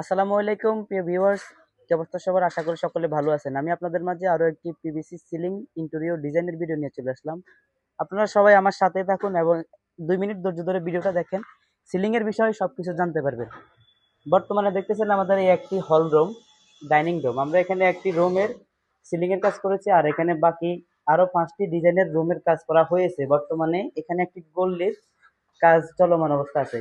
আসসালামু আলাইকুম, প্রিয় ভিউয়ার্স কি অবস্থা সবার? আশা করি সকলে ভালো আছেন। আমি আপনাদের মাঝে আরও একটি পিভিসি সিলিং ইন্টেরিয়র ডিজাইনের ভিডিও নিয়ে চলে আসলাম। আপনারা সবাই আমার সাথে থাকুন এবং দুই মিনিট ধৈর্য ধরে ভিডিওটা দেখেন। সিলিংয়ের বিষয়ে সব কিছু জানতে পারবেন। বর্তমানে দেখতেছেন আমাদের এই একটি হল রুম ডাইনিং রুম আমরা এখানে একটি রুমের সিলিংয়ের কাজ করেছি আর এখানে বাকি আরও পাঁচটি ডিজাইনের রুমের কাজ করা হয়েছে। বর্তমানে এখানে একটি গোল্ডের কাজ চলমান অবস্থা আছে।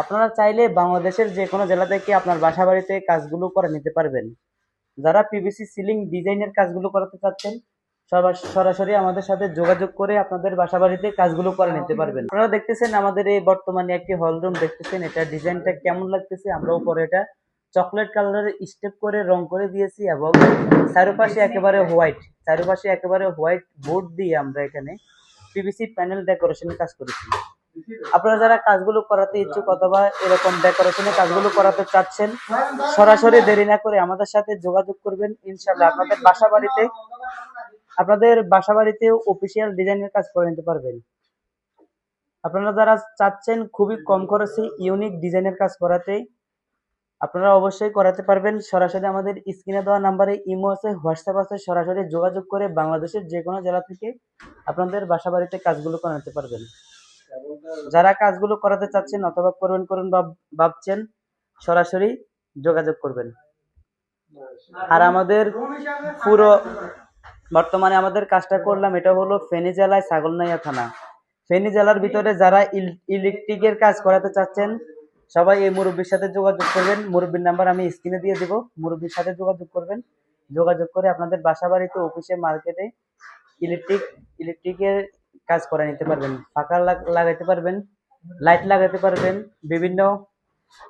আপনারা চাইলে বাংলাদেশের যে কোনো জেলা থেকে আপনার বাসা বাড়িতে কাজগুলো করে নিতে পারবেন। যারা পিভিসি সিলিং ডিজাইনের কাজগুলো করাতে চাচ্ছেন সরাসরি আমাদের সাথে যোগাযোগ করে আপনাদের বাসা বাড়িতে কাজগুলো করে নিতে পারবেন। আপনারা দেখতেছেন আমাদের এই বর্তমানে একটি হল রুম দেখতেছেন, এটা ডিজাইনটা কেমন লাগতেছে আমরা উপরে এটা চকলেট কালারের স্টেপ করে, রং করে দিয়েছি এবং চারপাশে একেবারে হোয়াইট, চারপাশে একেবারে হোয়াইট বোর্ড দিয়ে আমরা এখানে পিভিসি প্যানেল ডেকোরেশনের কাজ করেছি। আপনারা যারা কাজগুলো করাতে ইচ্ছুক অথবা এরকম ডেকোরেশনের কাজগুলো করাতে চাচ্ছেন, সরাসরি দেরি না করে আমাদের সাথে যোগাযোগ করবেন। ইনশাল্লাহ আপনাদের বাসা বাড়িতে আপনাদের বাসা বাড়িতেও অফিসিয়াল ডিজাইনের কাজ করে নিতে পারবেন। আপনারা যারা চাচ্ছেন খুবই কম খরচে ইউনিক ডিজাইনের কাজ করাতে, আপনারা অবশ্যই করাতে পারবেন। সরাসরি আমাদের স্ক্রিনে দেওয়া নাম্বারে ইমো আছে, হোয়াটসঅ্যাপ আছে, সরাসরি যোগাযোগ করে বাংলাদেশের যে কোনো জেলা থেকে আপনাদের বাসা বাড়িতে কাজগুলো করাতে পারবেন। যারা কাজগুলো করাতে চাচ্ছেন অথবা করবেন করুন ভাবছেন, সরাসরি যোগাযোগ করবেন। আর আমাদের পুরো বর্তমানে আমাদের কাজটা করলাম, এটা হলো ফেনী জেলায় ছাগলনাইয়া থানা। ফেনী জেলার ভিতরে যারা ইলেকট্রিকের কাজ করাতে চাচ্ছেন, সবাই এই মুরব্বীর সাথে যোগাযোগ করবেন। মুরব্বীর নাম্বার আমি স্ক্রিনে দিয়ে দেবো। মুরব্বীর সাথে যোগাযোগ করবেন। যোগাযোগ করে আপনাদের বাসা বাড়িতে অফিসে, মার্কেটে ইলেকট্রিক, ইলেকট্রিকের কাজ করে নিতে পারবেন, ফাঁকা লাগ- লাগাইতে পারবেন লাইট লাগাতে পারবেন, বিভিন্ন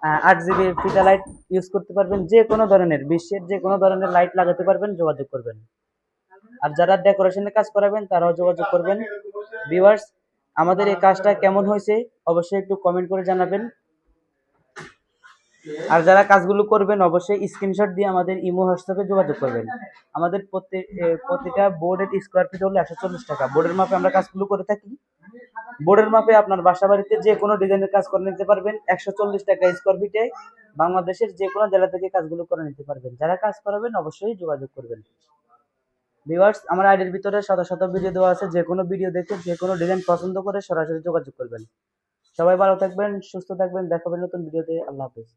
আট জিবি ফিতা লাইট ইউজ করতে পারবেন, যে কোনো ধরনের, বিশ্বের যে কোনো ধরনের লাইট লাগাতে পারবেন, যোগাযোগ করবেন। আর যারা ডেকোরেশনের কাজ করাবেন, তারাও যোগাযোগ করবেন। ভিউয়ার্স আমাদের এই কাজটা কেমন হয়েছে, অবশ্যই একটু কমেন্ট করে জানাবেন। আর যারা কাজগুলো করবেন, অবশ্যই স্ক্রিনশট দিয়ে আমাদের ইমো, হোয়াটসঅ্যাপে যোগাযোগ করবেন। আমাদের প্রতিটা বোর্ডের স্কোয়ার ফিট হলো একশো চল্লিশ টাকা। বোর্ডের মাপে আমরা কাজগুলো করে থাকি। বোর্ডের মাপে আপনার বাসা বাড়িতে যে কোনো ডিজাইনের কাজ করে নিতে পারবেন। একশো চল্লিশ টাকা স্কোয়ার ফিটে বাংলাদেশের যে কোনো জেলা থেকে কাজগুলো করে নিতে পারবেন। যারা কাজ করাবেন, অবশ্যই যোগাযোগ করবেন। ভিউয়ার্স আমার আইডির ভিতরে শত শত ভিডিও দেওয়া আছে। যে কোনো ভিডিও দেখে যে কোনো ডিজাইন পছন্দ করে সরাসরি যোগাযোগ করবেন। সবাই ভালো থাকবেন সুস্থ থাকবেন দেখাবেন নতুন ভিডিওতে আল্লাহ হাফেজ।